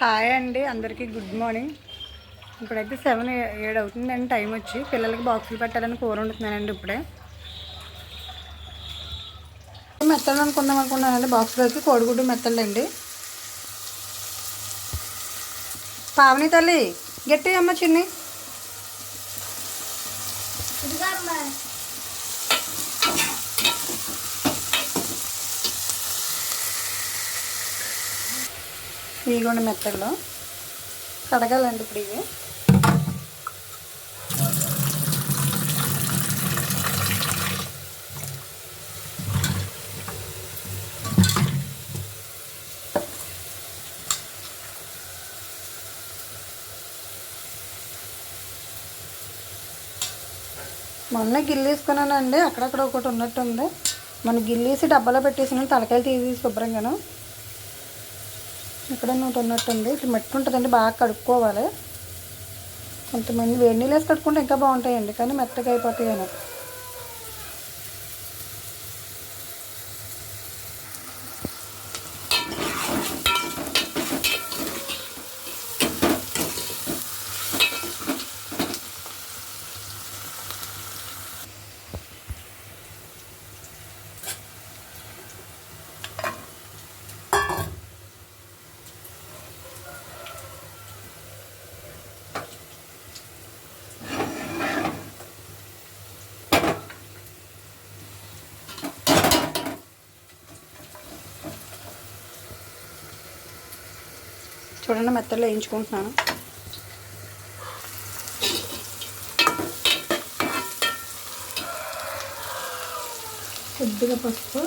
Hi అండి అందరికీ good morning. ఇప్పుడైతే సెవెన్ ఏడు అవుతుందండి టైం వచ్చి. పిల్లలకి బాక్సులు పెట్టాలని కూర వండుతున్నానండి ఇప్పుడే. మెత్తలు అనుకుందాం అనుకున్నానండి బాక్సులోకి కోడిగుడ్డు మెత్తలు అండి పావని తల్లి గట్టి అమ్మ చిన్ని. ఇదిగోండి మెత్తల్లో కడగాలండి ఇప్పుడు ఇవి. మొన్న గిల్లేసుకున్నానండి అక్కడక్కడ ఒకటి ఉన్నట్టు ఉంది గిల్లేసి డబ్బాలో పెట్టేసిన తలకాయలు తీసి శుభ్రంగాను. ఇక్కడ నూట ఉన్నట్టుంది. ఇట్లా మట్టి ఉంటుందండి బాగా కడుక్కోవాలి. కొంతమంది వేడి నీళ్ళు వేసి కడుక్కుంటే ఇంకా బాగుంటాయండి కానీ మెత్తగా అయిపోతాయి అని చూడండి మెత్తల్లో వేయించుకుంటున్నాను. కొద్దిగా పసుపు.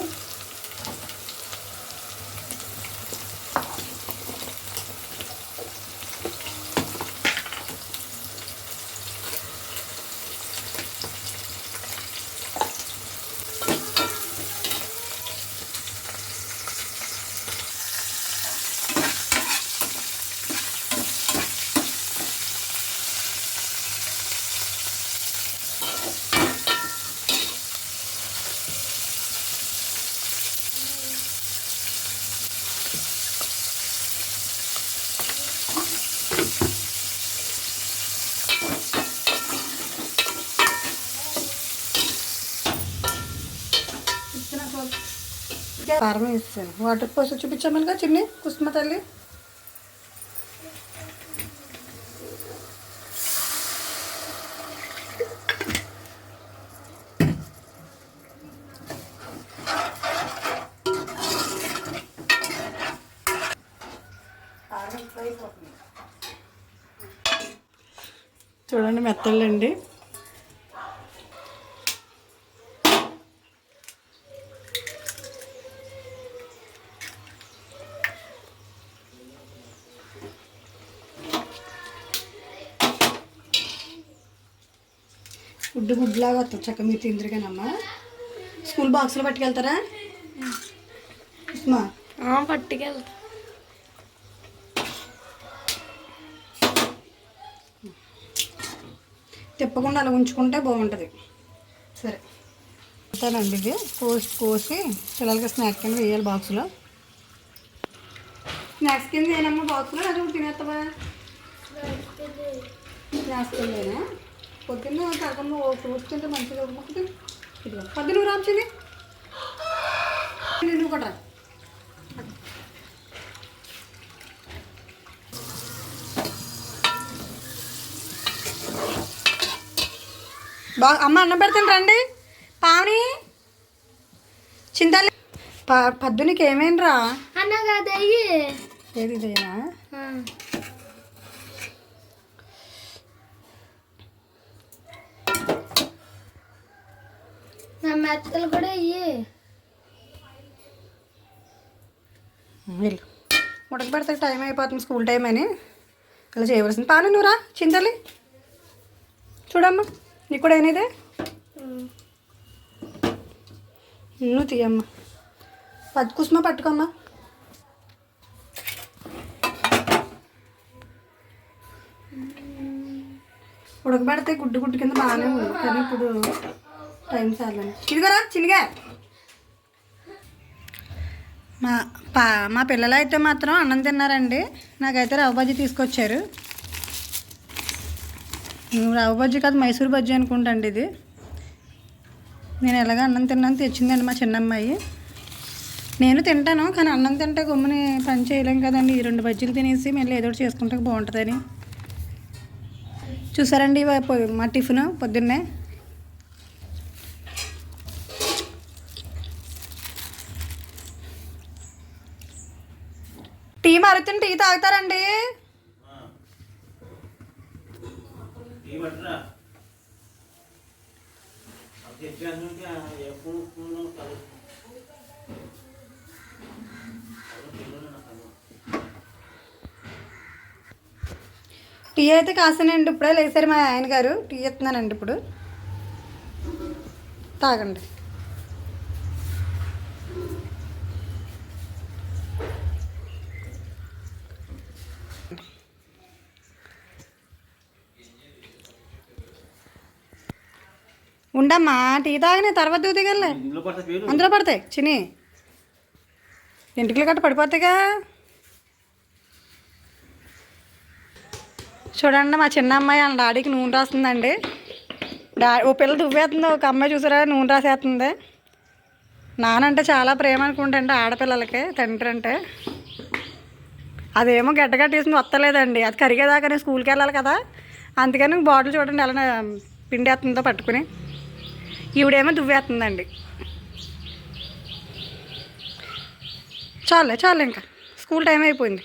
కారం వేస్తాను. వాటర్ పోసి చూపించామలుగా చిన్ని కుసుమ తల్లి. చూడండి మెత్తళ్ళండి. గుడ్డు గుడ్లాగా వస్తుంది. చక్క మీరు తిందరిగానమ్మా. స్కూల్ బాక్స్లో పట్టుకెళ్తారా? పట్టుకెళ్తా. తిప్పకుండా అలా ఉంచుకుంటే బాగుంటుంది. సరే. అంతేనండి ఇది కోసి కోసి పిల్లలకి స్నాక్ కింద వేయాలి బాక్స్లో. స్నాక్స్ కింద ఏనమ్మా బాక్స్లో. అది తినేస్తావా స్నాక్స్ కిందేనా పొద్దున్న ఓ ఫ్రూట్స్ తింటే మంచిగా ఉంటుంది ఇదిగో పొద్దున్న నువ్వు రామ్చింది నువ్వు కూడా. బాగా అమ్మ అన్నం పెడతాను రండి. పావని చింతాలి పద్దునికి ఏమేంరా అన్న కాదు అయ్యి ఏది ఇదేనా? మెత్తలు కూడా అయ్యి వెళ్ళు. ఉడక పెడితే టైం అయిపోతుంది స్కూల్ టైం అని. అలా చేయవలసింది. పాను నువ్వురా చింతలి. చూడమ్మా నీకు కూడా ఏనిదే నువ్వు తీయమ్మా. పది కుసుమ పట్టుకోమ్మా. ఉడకబెడితే గుడ్డు గుడ్డు కింద బాగానే ఉంది. కానీ ఇప్పుడు టైం చాలని ఇదిగోరా చిన్నగా మా పా మా పిల్లలు అయితే మాత్రం అన్నం తిన్నారండి. నాకైతే రవ్వ బజ్జీ తీసుకొచ్చారు. రవ్వ బజ్జీ కాదు మైసూర్ బజ్జీ అనుకుంటండి ఇది. నేను ఎలాగ అన్నం తిన్నాను తెచ్చిందండి మా చిన్నమ్మాయి. నేను తింటాను కానీ అన్నం తింటే గమ్ముని పని చేయలేం కదండి. ఈ రెండు బజ్జీలు తినేసి మళ్ళీ ఏదో ఒకటి చేసుకుంటే బాగుంటుందని. చూసారండి మా టిఫిన్ పొద్దున్నే. టీ మారుతుంది టీ తాగుతారండి టీ అయితే కాసానండి ఇప్పుడే లేసారు మా ఆయన గారు. టీ ఇస్తున్నానండి ఇప్పుడు. తాగండి. ఉండమ్మా టీ తాగని తర్వాత దిగలే. అందులో పడతాయి. చిని ఇంటికి గట్ట పడిపోతాయిగా చూడండి మా చిన్న అమ్మాయి వాళ్ళ డాడీకి నూనె రాస్తుందండి. డా ఓ పిల్ల దువ్వేస్తుంది ఒక అమ్మాయి చూసారా? నూనె రాసేస్తుంది. నానంటే చాలా ప్రేమ అనుకుంటండి ఆడపిల్లలకి తండ్రి అంటే అదేమో గడ్డ కట్టేసింది వస్తలేదండి అది కరిగేదాకా స్కూల్కి వెళ్ళాలి కదా. అందుకని బాటిల్ చూడండి ఎలా పిండేస్తుందో పట్టుకుని. ఈవిడేమో దువ్వేస్తుందండి చాలే చాలు ఇంకా. స్కూల్ టైం అయిపోయింది.